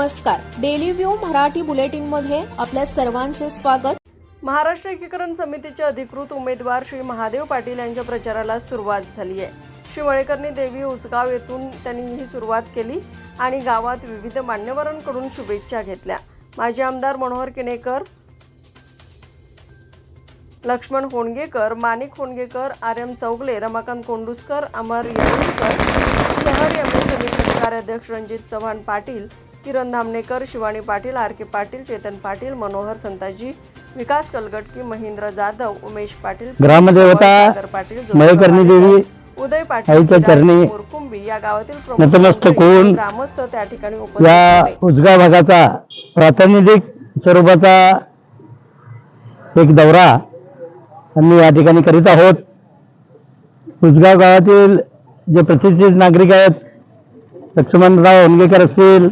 नमस्कार. Daily view Marathi बुलेटिनमध्ये आपल्या सर्वांचे स्वागत. महाराष्ट्र एकीकरण समितीचे अधिकृत उमेदवार श्री महादेव पाटील यांच्या प्रचाराला सुरुवात झाली आहे. श्री मळेकरणी देवी उचगाव येथून त्यांनी ही सुरुवात केली आणि गावात विविध मान्यवरांकडून शुभेच्छा घेतल्या. माजी आमदार मनोहर किणेकर लक्ष्मण होणगेकर माणिक होणगेकर आर एम चौगले रमाकांत कोंडुसकर अमर येळूरकर शहर एम ए समितीचे कार्याध्यक्ष रणजित चव्हाण पाटील किरण धामणेकर शिवानी पाटील आर के पाटील चेतन पाटील मनोहर संताजी विकास कलगटकी महेंद्र जाधव उमेश पाटील ग्रामदेवता पाटील देवी उदय पाटील मोरकुंबी या गावातील नतमस्तक होऊन आणि ग्रामस्थ त्या ठिकाणी उपस्थित या उजगा भागाचा प्रातिनिधिक स्वरूपाचा एक दौरा आम्ही या ठिकाणी करीत आहोत. उजगाव गावातील जे प्रतिष्ठित नागरिक आहेत लक्ष्मणराव होनगेकर असतील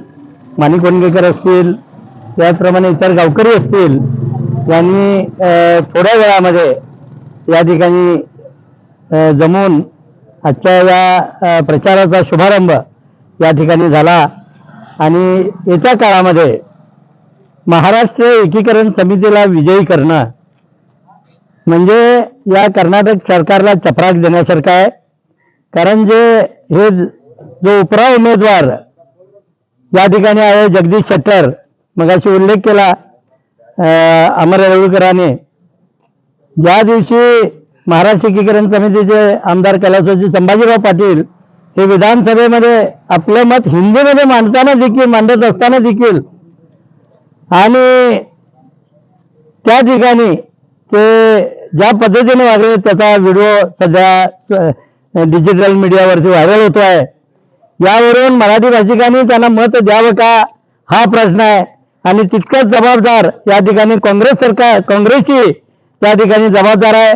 माणिक होनगेकर असतील त्याचप्रमाणे इतर गावकरी असतील यांनी थोड्या वेळामध्ये या ठिकाणी जमून आजच्या या प्रचाराचा शुभारंभ या ठिकाणी झाला. आणि येत्या काळामध्ये महाराष्ट्र एकीकरण समितीला विजयी करणं म्हणजे या कर्नाटक सरकारला चपराक देण्यासारखं आहे. कारण जे हे जो उपरा उमेदवार या ठिकाणी आहे जगदीश शेट्टर. मगाशी उल्लेख केला अमर येळूरकरांनी ज्या दिवशी महाराष्ट्र एकीकरण समितीचे आमदार कैलासवासी संभाजीराव पाटील हे विधानसभेमध्ये आपलं मत हिंदीमध्ये मांडताना देखील मांडत असताना देखील आणि त्या ठिकाणी ते ज्या पद्धतीने वागले त्याचा व्हिडिओ सध्या डिजिटल मीडियावरती व्हायरल होतो आहे यावरून मराठी भाषिकांनी त्यांना मत द्यावं का? हा प्रश्न आहे. आणि तितकंच जबाबदार या ठिकाणी काँग्रेस सरकार काँग्रेसची त्या ठिकाणी जबाबदार आहे.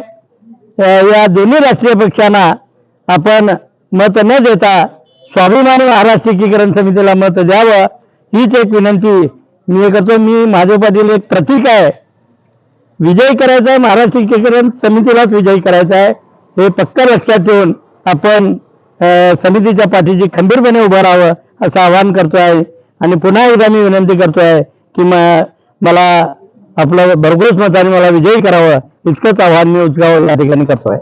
या दोन्ही राष्ट्रीय पक्षांना आपण मत न देता स्वाभिमानी महाराष्ट्र एकीकरण समितीला मत द्यावं हीच एक विनंती मी करतो. मी माझे पाटील एक प्रतीक आहे. विजय करायचा आहे महाराष्ट्र एकीकरण समितीलाच विजयी करायचा आहे. हे पक्क लक्षात ठेवून आपण समितीच्या पाठीशी खंबीरपणे उभं राहावं असं आवाहन करतो आहे आणि पुन्हा एकदा मी विनंती करतो आहे की म- मला आपलं भरघोस मताने मला विजयी करावं इतकंच आव्हान मी उचगाव या ठिकाणी करतो आहे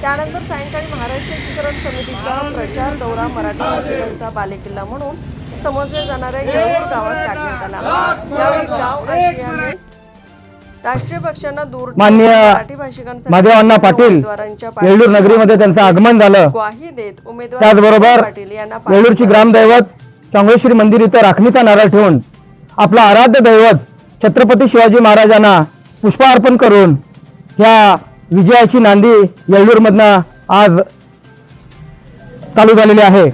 त्यानंतर सायंकाळी महाराष्ट्र एकीकरण समितीचा प्रचार दौरा मराठी बालेकिल्ला म्हणून समजल्या जाणाऱ्या येळूर गावात टाकण्यात आला. यावेळी गाव आशियाने राष्ट्रीय पक्षांना दूर माननीय अण्णा पाटील येळूर नगरीमध्ये त्यांचं आगमन झालं. ग्वाही देत उमेदवार त्याचबरोबर पाटील यांना वेळूरची ग्रामदैवत चांगोश्री मंदिर इथं राखणीचा नारळ ठेवून आपलं आराध्य दैवत छत्रपती शिवाजी महाराजांना पुष्पार्पण करून ह्या विजयाची नांदी येळूरमधनं आज चालू झालेली आहे.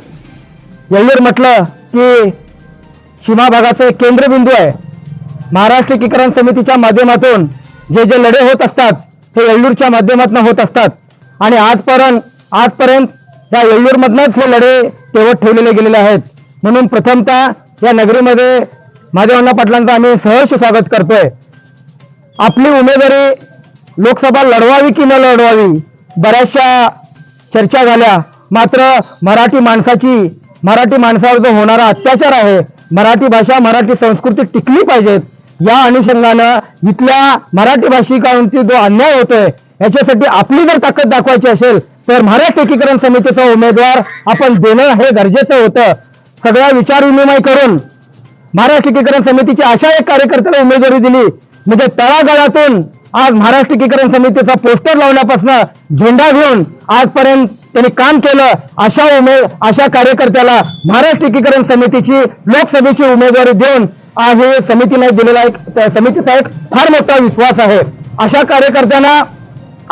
येळूर म्हटलं की सीमा भागाचं एक केंद्रबिंदू आहे. महाराष्ट्र एकीकरण समितीच्या माध्यमातून जे जे लढे होत असतात हे येळूरच्या माध्यमातून होत असतात. आणि आजपर्यंत आजपर्यंत या येळूरमधनंच हे लढे तेवत ठेवलेले गेलेले आहेत. म्हणून प्रथमतः या नगरीमध्ये महादेवण्णा पाटलांचं आम्ही सहर्ष स्वागत करतोय. आपली उमेदवारी लोकसभा लढवावी की न लढवावी बऱ्याचशा चर्चा झाल्या. मात्र मराठी माणसाची मराठी माणसावर जो होणारा अत्याचार आहे मराठी भाषा मराठी संस्कृती टिकली पाहिजेत या अनुषंगानं इथल्या मराठी भाषिकांवरती जो अन्याय होतोय याच्यासाठी आपली जर ताकद दाखवायची असेल तर महाराष्ट्र एकीकरण समितीचा उमेदवार आपण देणं हे गरजेचं होतं. सगळा विचार विनिमय करून महाराष्ट्र एकीकरण समितीची अशा एक कार्यकर्त्याला उमेदवारी दिली. म्हणजे तळागाळातून आज महाराष्ट्र एकीकरण समितीचा पोस्टर लावण्यापासून झेंडा घेऊन आजपर्यंत त्यांनी काम केलं. अशा उमेद अशा कार्यकर्त्याला महाराष्ट्र एकीकरण समितीची लोकसभेची उमेदवारी देऊन आज हे समितीने दिलेला एक त्या समितीचा एक फार मोठा विश्वास आहे. अशा कार्यकर्त्यांना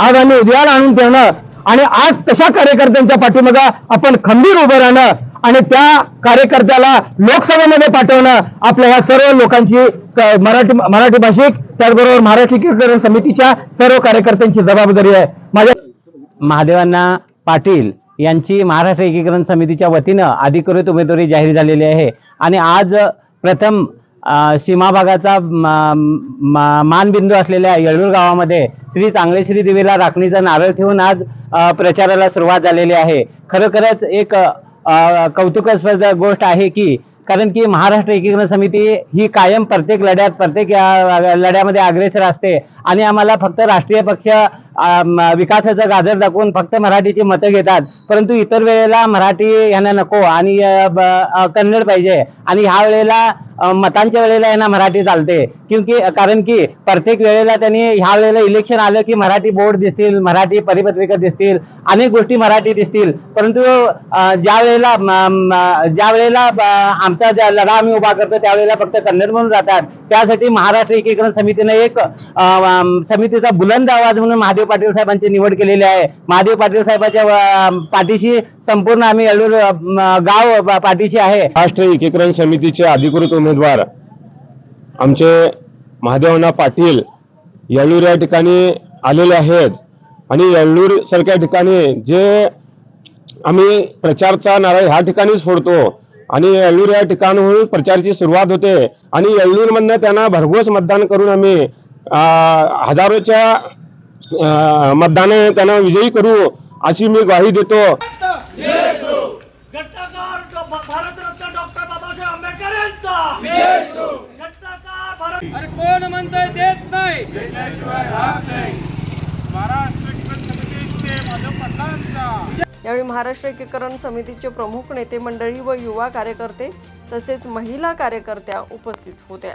आज आम्ही उद्याला आणून ठेवणं आणि आज तशा कार्यकर्त्यांच्या पाठीमागा आपण खंबीर उभं राहणं आणि त्या कार्यकर्त्याला लोकसभेमध्ये पाठवणं आपल्या या सर्व लोकांची मराठी मराठी भाषिक त्याचबरोबर महाराष्ट्र एकीकरण समितीच्या सर्व कार्यकर्त्यांची जबाबदारी आहे. माझ्या महादेवांना पाटील यांची महाराष्ट्र एकीकरण समितीच्या वतीनं अधिकृत उमेदवारी जाहीर झालेली आहे. आणि आज प्रथम सीमा भागाचा मानबिंदू असलेल्या येळूर गावामध्ये श्री चांगले श्री देवीला राखणीचा नारळ ठेवून आज प्रचाराला सुरुवात झालेली आहे. खरोखरच एक कौतुकास्पद गोष्ट आहे की कारण की महाराष्ट्र एकीकरण समिती ही कायम प्रत्येक लढ्यात प्रत्येक लढ्यामध्ये अग्रेसर असते. आणि आम्हाला फक्त राष्ट्रीय पक्ष म, विकासाचं गाजर दाखवून फक्त मराठीची मतं घेतात. परंतु इतर वेळेला मराठी यांना नको आणि कन्नड पाहिजे. आणि ह्या वेळेला मतांच्या वेळेला यांना मराठी चालते. क्योंकि कारण की प्रत्येक वेळेला त्यांनी ह्या वेळेला इलेक्शन आलं की मराठी बोर्ड दिसतील मराठी परिपत्रिका दिसतील अनेक गोष्टी मराठी दिसतील. परंतु ज्या वेळेला ज्या वेळेला आमचा ज्या लढा आम्ही उभा करतो त्यावेळेला फक्त कन्नड म्हणून जातात. त्यासाठी महाराष्ट्र एकीकरण समितीने एक समितीचा बुलंद आवाज म्हणून महादेव पाटील साहेबांची निवड केलेली आहे. महादेव पाटील साहेबांच्या पाठीशी संपूर्ण आम्ही येळूर गाव पाठीशी आहे. महाराष्ट्र एकीकरण समितीचे अधिकृत उमेदवार आमचे महादेवना पाटील येळूर या ठिकाणी आलेले आहेत. आणि येळूर सारख्या ठिकाणी जे आम्ही प्रचारचा नारळ ह्या ठिकाणीच फोडतो. आणि येळूर या ठिकाणहून प्रचारची सुरुवात होते. आणि येळूरमधनं त्यांना भरघोस मतदान करून आम्ही हजारोच्या मतदान मतदाने त्यांना विजयी करू. अशी मी ग्वाही देतो. घटनाकार डॉ- भारतरत्न डॉक्टर बाबासाहेब आंबेडकर यांचा घटनाकार भारत अरे कोण म्हणतोय देत नाही? यावेळी महाराष्ट्र एकीकरण समितीचे प्रमुख नेते मंडळी व युवा कार्यकर्ते तसेच महिला कार्यकर्त्या उपस्थित होत्या.